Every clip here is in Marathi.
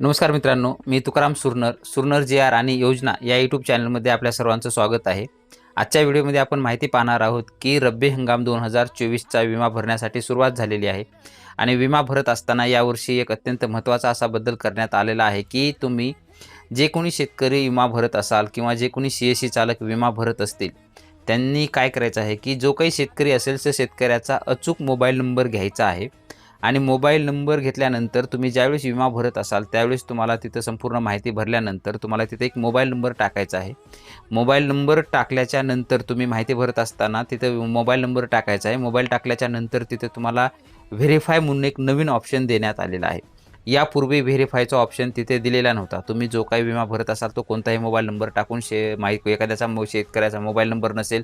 नमस्कार मित्रांनो मी तुकाराम सुरनर सुरनर जे आर आणि योजना या यूट्यूब चॅनलमध्ये आपल्या सर्वांचं स्वागत आहे. आजच्या व्हिडिओमध्ये आपण माहिती पाहणार आहोत की रब्बी हंगाम दोन हजार चोवीसचा विमा भरण्यासाठी सुरुवात झालेली आहे आणि विमा भरत असताना यावर्षी एक अत्यंत महत्त्वाचा असा बदल करण्यात आलेला आहे की तुम्ही जे कोणी शेतकरी विमा भरत असाल किंवा जे कोणी सी एस सी चालक विमा भरत असतील त्यांनी काय करायचं आहे की जो काही शेतकरी असेल त्या शेतकऱ्याचा अचूक मोबाईल नंबर घ्यायचा आहे. आणि मोबाईल नंबर घेतल्यानंतर तुम्ही ज्यावेळेस विमा भरत असाल त्यावेळेस तुम्हाला तिथं संपूर्ण माहिती भरल्यानंतर तुम्हाला तिथे एक मोबाईल नंबर टाकायचा आहे. मोबाईल नंबर टाकल्याच्या नंतर तुम्ही माहिती भरत असताना तिथं मोबाईल नंबर टाकायचा आहे. मोबाईल टाकल्याच्या नंतर तिथे तुम्हाला व्हेरीफाय म्हणून एक नवीन ऑप्शन देण्यात आलेला आहे. यापूर्वी व्हेरीफायचा ऑप्शन तिथे दिलेला नव्हता. तुम्ही जो काही विमा भरत असाल तो कोणताही मोबाईल नंबर टाकून शे माहिती एखाद्याचा मो शेतकऱ्याचा मोबाईल नंबर नसेल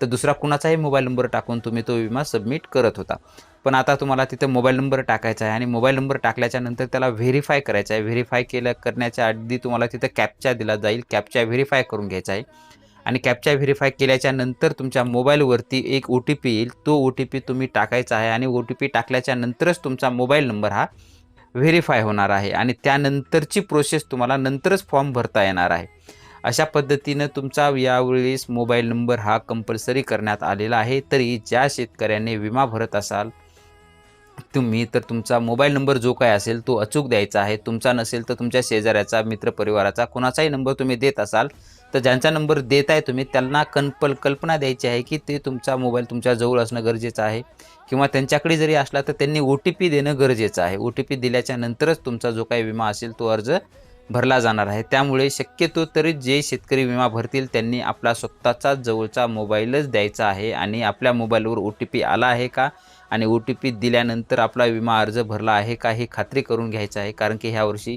तर दुसरा कुणाचाही मोबाईल नंबर टाकून तुम्ही तो विमा सबमिट करत होता. पण आता तुम्हाला तिथं मोबाईल नंबर टाकायचा आहे आणि मोबाईल नंबर टाकल्याच्या नंतर त्याला व्हेरीफाय करायचा आहे. व्हेरीफाय केलं करण्याच्या आधी तुम्हाला तिथं कॅपचा दिला जाईल. कॅपचा व्हेरीफाय करून घ्यायचा आहे. आणि कॅपचा व्हेरीफाय केल्याच्यानंतर तुमच्या मोबाईलवरती एक ओ टी पी येईल. तो ओ टी पी तुम्ही टाकायचा आहे आणि ओ टी पी टाकल्याच्या नंतरच तुमचा मोबाईल नंबर हा व्हेरीफाय होणार आहे. आणि त्यानंतरची प्रोसेस तुम्हाला नंतरच फॉर्म भरता येणार आहे. अशा पद्धतीनं तुमचा यावेळेस मोबाईल नंबर हा कंपल्सरी करण्यात आलेला आहे. तरी ज्या शेतकऱ्याने विमा भरत असाल तुम्ही तर तुमचा मोबाईल नंबर जो काय असेल तो अचूक द्यायचा आहे. तुमचा नसेल तर तुमच्या शेजाऱ्याचा मित्रपरिवाराचा कोणाचाही नंबर तुम्ही देत असाल तर ज्यांचा नंबर देत आहे तुम्ही त्यांना कल्पल कल्पना द्यायची आहे की ते तुमचा मोबाईल तुमच्या जवळ असणं गरजेचं आहे. किंवा त्यांच्याकडे जरी असला तर त्यांनी ओ टी पी देणं गरजेचं आहे. ओ टी पी दिल्याच्या नंतरच तुमचा जो काही विमा असेल तो अर्ज भरला जाणार आहे. त्यामुळे शक्यतो तरी जे शेतकरी विमा भरतील त्यांनी आपला स्वतःचा जवळचा मोबाईलच द्यायचा आहे आणि आपल्या मोबाईलवर ओ टी पी आला आहे का आणि ओ टी पी दिल्यानंतर आपला विमा अर्ज भरला आहे का हे खात्री करून घ्यायचं आहे. कारण की ह्या वर्षी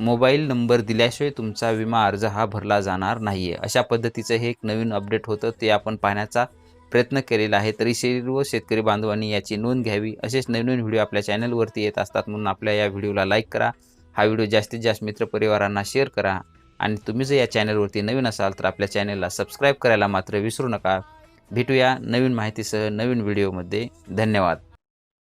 मोबाईल नंबर दिल्याशिवाय तुमचा विमा अर्ज हा भरला जाणार नाही आहे अशा पद्धतीचं हे एक नवीन अपडेट होतं ते आपण पाहण्याचा प्रयत्न केलेला आहे. तरी सर्व शेतकरी बांधवांनी याची नोंद घ्यावी. असेच नवीन व्हिडिओ आपल्या चॅनलवरती येत असतात म्हणून आपल्या या व्हिडिओला लाईक करा. हा व्हिडिओ जास्तीत जास्त मित्रपरिवारांना शेअर करा. आणि तुम्ही जर या चॅनलवरती नवीन असाल तर आपल्या चॅनलला सबस्क्राईब करायला मात्र विसरू नका. भेटूया नवीन माहितीसह नवीन व्हिडिओमध्ये. धन्यवाद.